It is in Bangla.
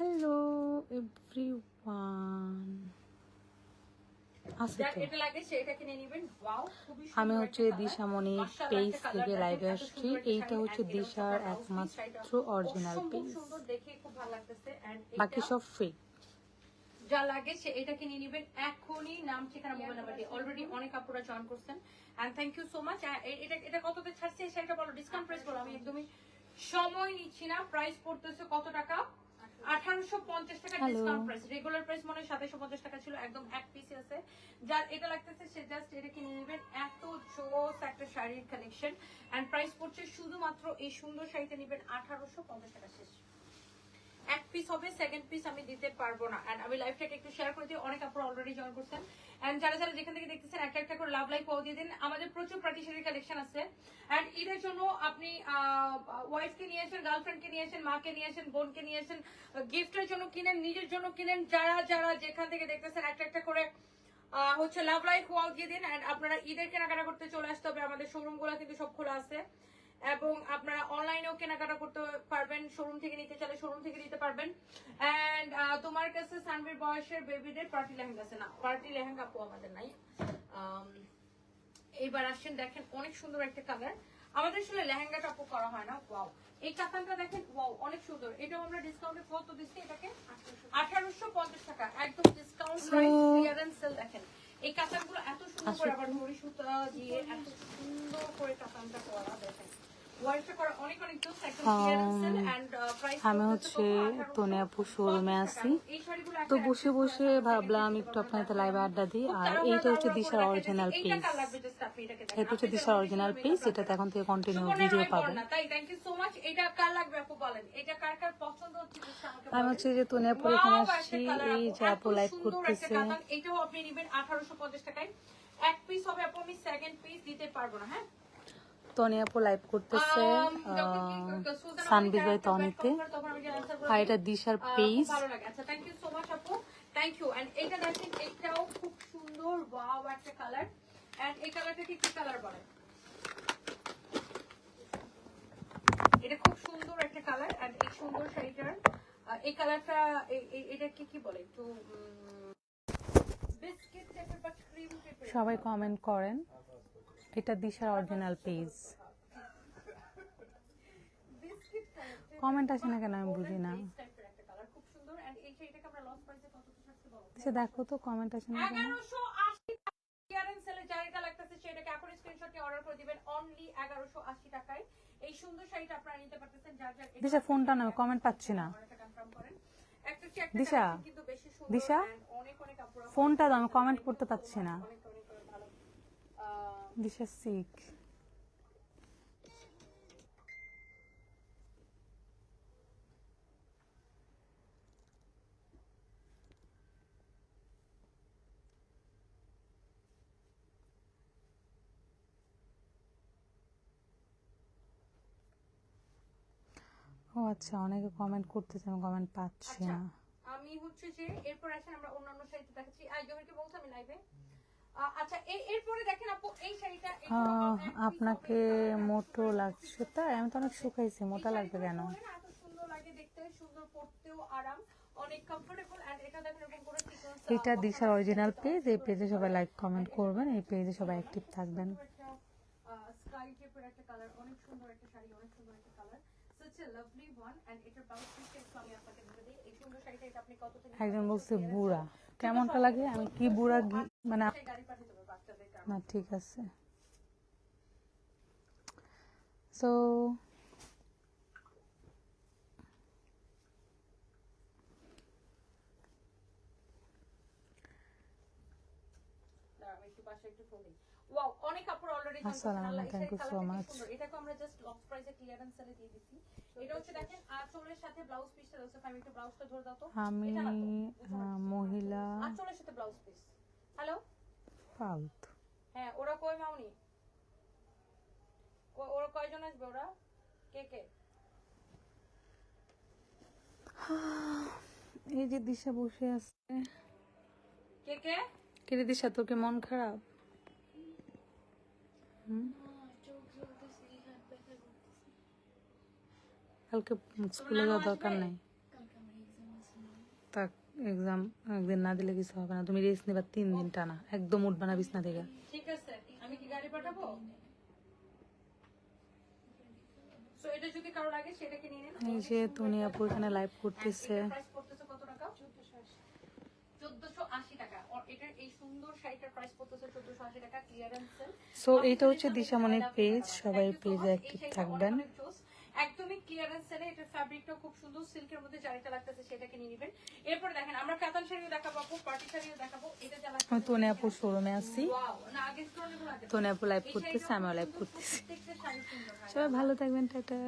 হ্যালো এভরিওয়ান আমি হচ্ছে। দিশামণি পেজ থেকে লাইভে আসছি। এইটা হচ্ছে দিশার একমাত্র অরিজিনাল পেজ বাকি সব ফেক যা লাগে সে এটা কিনে নেবেন এখনই। নাম ঠিকানা মোবাইল নাম্বার দিয়ে অলরেডি অনেক আপুরা জয়েন করছেন। And thank you so much এটা এটা কততে ছাড়ছে? শাড়িটা বলো ডিসকাউন্ট প্রাইস বলো আমি একদমই সময় নিচ্ছি না। প্রাইস পড়তেছে কত টাকা? টাকা ডিসকাউন্ট প্রাইস রেগুলার প্রাইস মনে সাতাশশো পঞ্চাশ টাকা ছিল একদম এক পিস আছে। যার এটা লাগতেছে সে জাস্ট এটা কিনে নেবেন। এত জোস একটা শাড়ির কালেকশন এন্ড প্রাইস পড়ছে শুধুমাত্র এই সুন্দর শাড়িতে নিবেন আঠারোশো পঞ্চাশ টাকা শেষ। এক পিস হবে সেকেন্ড পিস আমি দিতে পারব না। এন্ড আমি লাইভটাকে একটু শেয়ার করে দিই। অনেক আপনারা অলরেডি জয়েন করছেন। এন্ড যারা যারা যেখান থেকে দেখতেছেন, একটা একটা করে লাভ লাইক পাও দিয়ে দিন। আমাদের প্রচুর পার্টিশনের কালেকশন আছে। এন্ড ঈদের জন্য আপনি ওয়াইফকে নিয়ে আসেন গার্লফ্রেন্ডকে নিয়ে আসেন, মাকে নিয়ে আসেন, বোনকে নিয়ে আসেন গিফটের জন্য কিনেন, নিজের জন্য কিনেন, যারা যারা যেখান থেকে দেখতেছেন, একটা একটা করে হচ্ছে লাভ লাইক ওয়াও দিয়ে দিন। এন্ড আপনারা ঈদের কেনাকাটা করতে চলে আসতে হবে। আমাদের শোরুমগুলো কিন্তু সব খোলা আছে। এবং আপনারা অনলাইনেও কেনাকাটা করতে পারবেন শোরুম থেকে নিতে চাইলে শোরুম থেকে নিতে পারবেন। এন্ড তোমার কাছে সানবির বয়সের বেবিদের পার্টি লেহেঙ্গা আছে না? পার্টি লেহেঙ্গা আপু আমাদের নাই। এইবার আসছেন দেখেন অনেক সুন্দর একটা কালার আমাদের আসলে লেহেঙ্গাটা আপু করা হয় না। ওয়াও এই কাতানটা দেখেন ওয়াও অনেক সুন্দর। এটাও আমরা ডিসকাউন্টে কত দিচ্ছি এটাকে? আঠারোশো পঞ্চাশ টাকা। একদম ডিসকাউন্ট প্রাইস ক্লিয়ারেন্স সেল দেখেন। এই কাতানগুলো এত সুন্দর করে আবার মরি সুতা দিয়ে এত সুন্দর করে কাতানটা করা দেখেন। এন্ড প্রাইস আমি হচ্ছে তনিয়াপুর শোরুমে আছি। তো বসে বসে ভাবলাম একটু আপনাদের লাইভ আড্ডা দিই। আর এইটা হচ্ছে দিশার অরিজিনাল পেজ এটা হচ্ছে দিশার অরিজিনাল পেজ এটাতে এখন থেকে কন্টিনিউ ভিডিও পাবেন আমি হচ্ছে যে তনিয়াপুর এখানে আসছি এই যে আপু লাইভ করতেছে। এটাও আপনি নেবেন আঠারোশো পঞ্চাশ টাকায়। এক পিস হবে আপু আমি সেকেন্ড পিস দিতে পারব না হ্যাঁ? তনিয়াপু লাইভ করতেছে যখন কি- সুলতানা সানবিজ আমাকে বাই তনিতে। আর এটা দিশার page thank you so much আপু। থ্যাংক ইউ এন্ড এটা দেখেন এটাও খুব সুন্দর ওয়াও একটা কালার এন্ড এই কালারটাকে কি কালার বলে? এটা খুব সুন্দর একটা কালার এন্ড এই সুন্দর শাড়িটার এই কালারটা এটা কি কি বলে? একটু বিস্কিট টাইপের বা ক্রিম টাইপের সবাই কমেন্ট করেন। এটা দিশার অরিজিনাল পেজ কমেন্ট আসে না কেন আমি বুঝি না। সে দেখো তো কমেন্ট আসে না কেন। সেটাকে এখন স্ক্রিনশট নিয়ে অর্ডার করে দিবেন। অনলি এগারোশো আশি টাকায়। এই সুন্দর শাড়িটা আপনারা নিতে পারতেছেন যার যার দিশা ফোনটা নাও কমেন্ট পাচ্ছি না। দিশা? দিশা? ফোনটা দাও কমেন্ট করতে পাচ্ছি না অনেক অনেক করে ভালো আহ, দিশা ও আচ্ছা অনেকে কমেন্ট করতেছে আমি কমেন্ট পাচ্ছি আচ্ছা না। আমি হচ্ছে যে এরপর আসেন আমরা অন্যান্য শাড়িতে দেখাচ্ছি। আই জমিকে বলছো আমি লাইভে আচ্ছা piece আপনাকে মোটো লাগছে। তাই আমি তো অনেক শুকাইছি মোটা লাগবে কেন? এটা দিশার অরিজিনাল পেজ এই পেজে সবাই লাইক কমেন্ট করবেন এই পেজে সবাই অ্যাক্টিভ থাকবেন। স্কাই টাইপের একটা কালার অনেক সুন্দর একটা শাড়ি অনেক সুন্দর একটা কালার একজন বলছে বুড়া। কেমনটা লাগে? আমি কি বুড়া মানে না ঠিক আছে। সো আসসালামু। এটাকে আমরা এ clearance দিয়ে। এটা হচ্ছে দেখেন আঁচলের সাথে ব্লাউজ পিসটা রয়েছে। আমি একটু ব্লাউজটা ধরে দাও তো। আমি মহিলা আঁচলের সাথে ব্লাউজ পিস হ্যালো ফালতু হ্যাঁ ওরা কই মাউনি? ওরা কয়জন আসবে ওরা? কে কে? এই যে দিশা বসে আছে। কে কে? কিরে দিশা তোর কি মন খারাপ? হুম? কালকে স্কুলে যাওয়ার দরকার নাই? তাক এক্সাম একদিন না দিলে কিছু হবে না। তুমি রেস্ট নেবা তিন দিন টানা। একদম উঠবা না বিছনা থেকে। ঠিক আছে আমি কি গাড়ি পাঠাবো? সো তনি আপু এখানে লাইভ করতেছে। প্রাইস পড়তেছে কত টাকা? 1480 টাকা। আর এটার এই সুন্দর শাড়িটার প্রাইস পড়তেছে 1480 টাকা ক্লিয়ারেন্স সেল সো এটা হচ্ছে পেজ সবাই পেজে অ্যাক্টিভ থাকবেন। একদমই ক্লিয়ারেন্স সেলে এটার ফ্যাব্রিকটা খুব সুন্দর সিল্কের মধ্যে জারিটা লাগতেছে সেটাকে নিয়ে নেবেন। এরপর দেখেন আমরা কাতান শাড়িও দেখাবো আপু পার্টি শাড়িও দেখাবো এটা যা লাগছে তো তনি আপুর শোরুমে আসছি ওয়াও না আগে তনি আপু লাইভ করতেছে আমিও লাইভ করতেছি। সবাই ভালো থাকবেন টাটা।